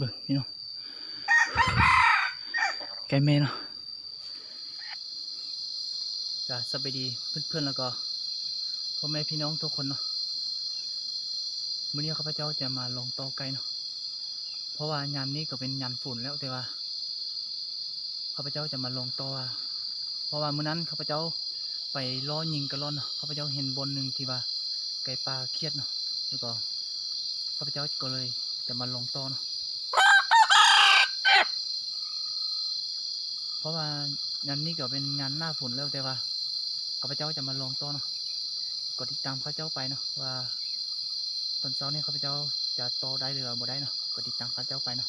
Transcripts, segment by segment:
เบิ่งพี่น้องไก่แม่เนาะก็สบายดีเพื่อนๆแล้วก็พ่อแม่พี่น้องทุกคนเนาะมื้อนี้ข้าพเจ้าจะมาลงตอไก่เนาะเพราะว่ายามนี้ก็เป็นยามฝุ่นแล้วแต่ว่าข้าพเจ้าจะมาลงตอว่าเพราะว่ามื้อนั้นข้าพเจ้าไปล้อยิงกระล่อนเนาะข้าพเจ้าเห็นบนหนึ่งที่ว่าไก่ปลาเครียดเนาะแล้วก็ข้าพเจ้าก็เลยจะมาลงตอเนาะ เพ ราะว่างานนี้ก็เป็นงานหน้าฝนแล้วแต่ว่าข้าพเจ้าจะมาลองต้อเนาะกดติดตามข้าพเจ้าไปเนาะว่าตอนเช้านี้ข้าพเจ้าจะโตได้หรือไม่ได้เนาะกดติดตามข้าพเจ้าไปเนาะ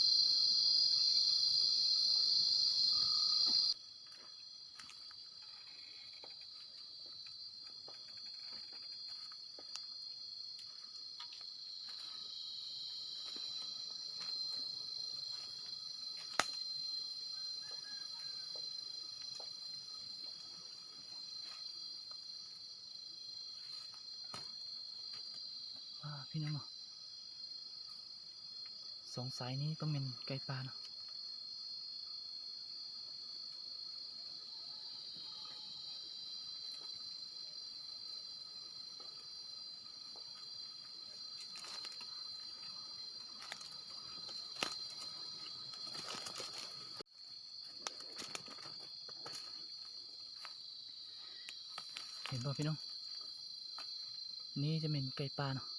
พี่น้องเนาะสงสัยนี้ต้องเป็นไก่ปลาเนาะเห็นป่ะพี่น้อง นี่จะเป็นไก่ปลาเนาะ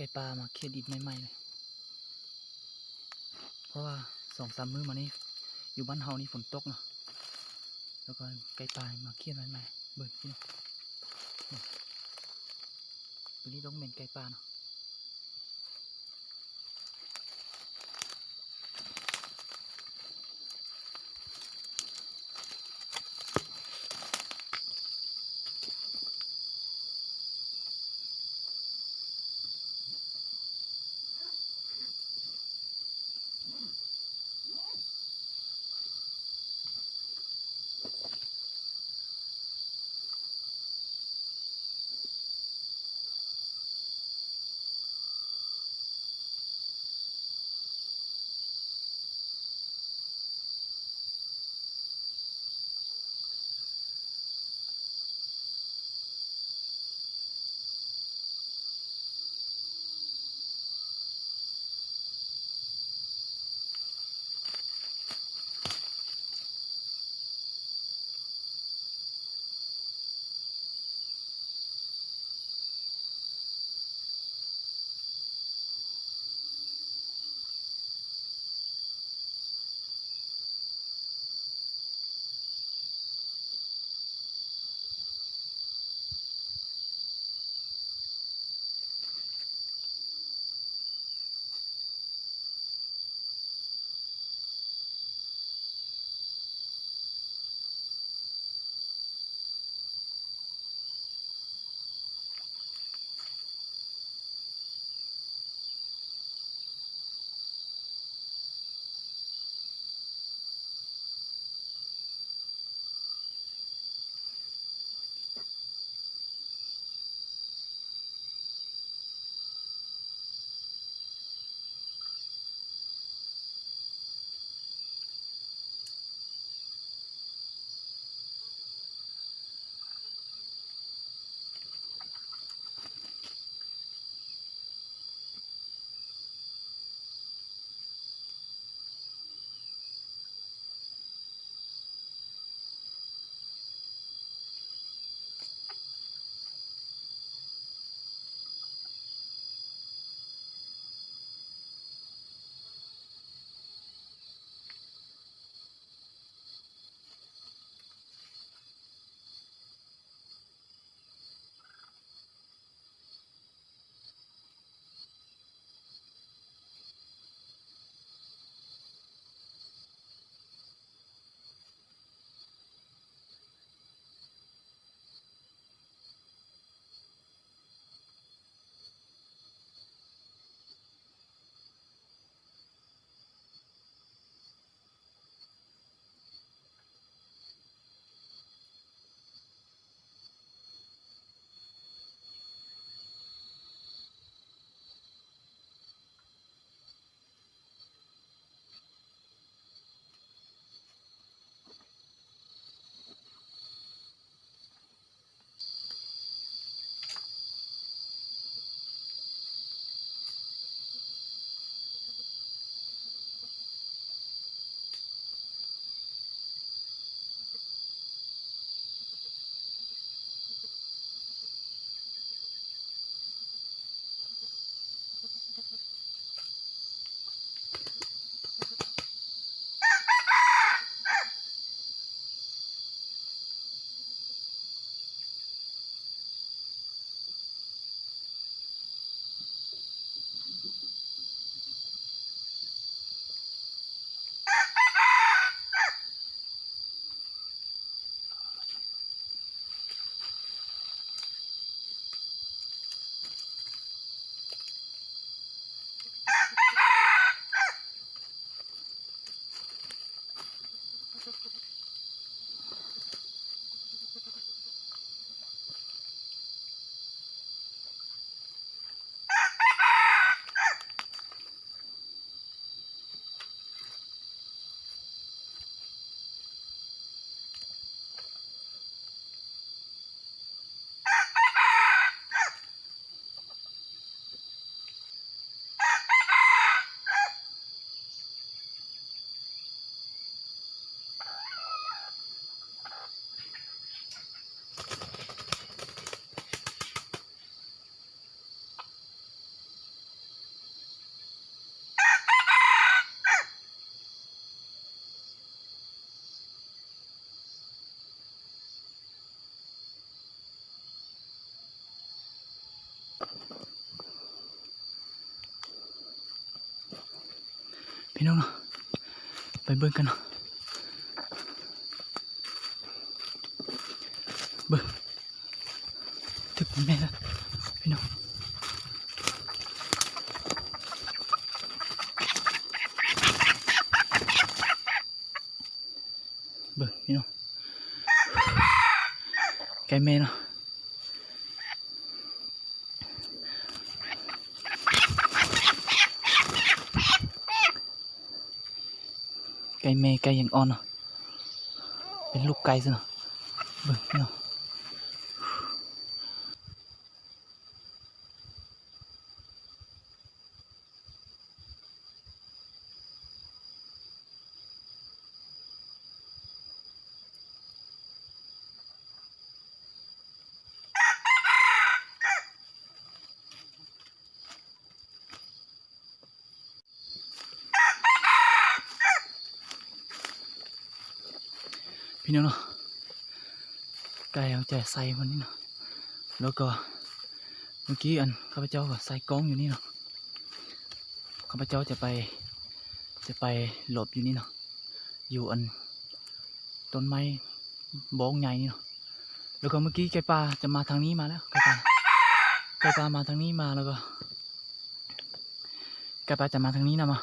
ไก่ปลามาเคลียดดิตใหม่ๆเลย เพราะว่าสองสามมื้อมานี้อยู่บ้านเฮานี่ฝนตกเนาะ แล้วก็ไก่ปลามาเคลียดใหม่ๆเบิ่งพี่น้องนี่ตัวนี้ต้องเหม็นไก่ปลาเนาะ พี่น้องเนาะไปเบิ่งกันเนาะเบิ่งถึกแม่ละพี่น้องเบิ่งพี่น้องไก่แม่เนาะ ไก่แม่ไก่ยังอ่อนเนาะเป็นลูกไก่ซะเนาะเบิ่งเนาะ พี่น้องเนาะไก่เอาใจใส่มันนี่เนาะแล้วก็เมื่อกี้อันข้าพเจ้าก็ใส่กล้องอยู่นี่เนาะข้าพเจ้าจะไปจะไปหลบอยู่นี่เนาะอยู่อันต้นไม้บ้องใหญ่นี่เนาะแล้วก็เมื่อกี้ไก่ปลาจะมาทางนี้มาแล้วไก่ปลาไก่ปลามาทางนี้มาแล้วก็ไก่ปลาจะมาทางนี้นะมา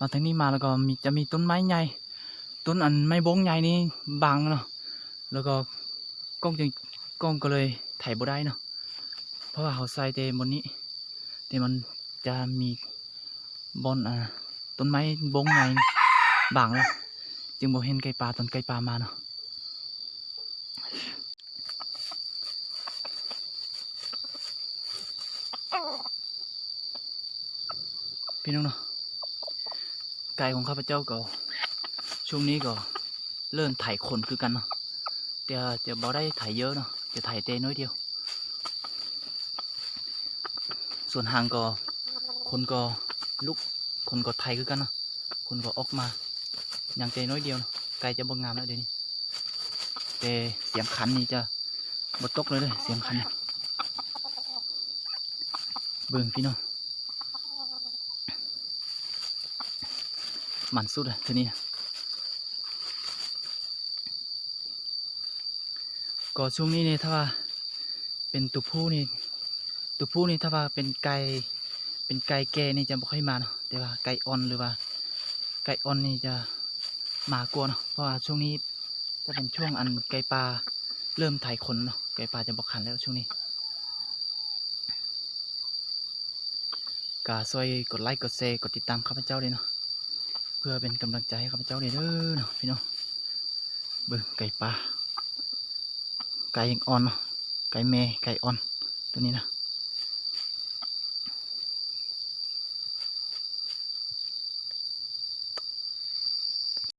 มาทางนี้มาแล้วก็มีจะมีต้นไม้ใหญ่ ต้นอันไม้บงใหญ่นี่บังเนาะแล้วก็กล้องจึงกล้องก็เลยถ่ายบ่ได้เนาะเพราะว่าเขาใส่แต่บนนี้แต่มันจะมีบอนอ่าต้นไม้บงใหญ่บังแล้วจึงบ่เห็นไก่ปลาตอนไก่ปลามาเนาะพี่น้องเนาะไก่ของข้าพเจ้าก็ ช่วงนี้ก็เริ่มถ่ายขนคือกันเนาะแต่จะบ่ได้ถ่ายเยอะเนาะจะถ่ายเต้น้อยเดียว ส่วนหางก็คนก็ลุกคนก็ไทยคือกันเนาะคนก็ออกมาอย่างเต้น้อยเดียวเนาะไก่จะบ่งามแล้วเดี๋ยวนี้แต่เสียงขันนี่จะบ่ตกเลยเลยเสียงขันเบิ่งพี่น้องมันสุดเลยทีนี้ ก็ช่วงนี้เนี่ยถ้าว่า เป็นตัวผู้นี่ตัวผู้นี่ถ้าว่าเป็นไก่เป็นไก่แก่นี่จะไม่ค่อยมาเนาะแต่ว่าไก่อ่อนหรือว่า ไก่อ่อนนี่จะมากกว่าเนาะเพราะว่าช่วงนี้จะเป็นช่วงอันไก่ปลาเริ่มถ่ายขนเนาะไก่ปลาจะบอกขันแล้วช่วงนี้ก็ช่วยกดไลค์กดแชร์กดติดตามข้าพเจ้าด้วยเนาะเพื่อเป็นกำลังใจให้ข้าพเจ้าด้วยเด้อเนาะพี่น้องเบิ่งไก่ปลา ไก่ยังอ่อนเนาะไก่เมไก่อ่อนตัวนี้นะ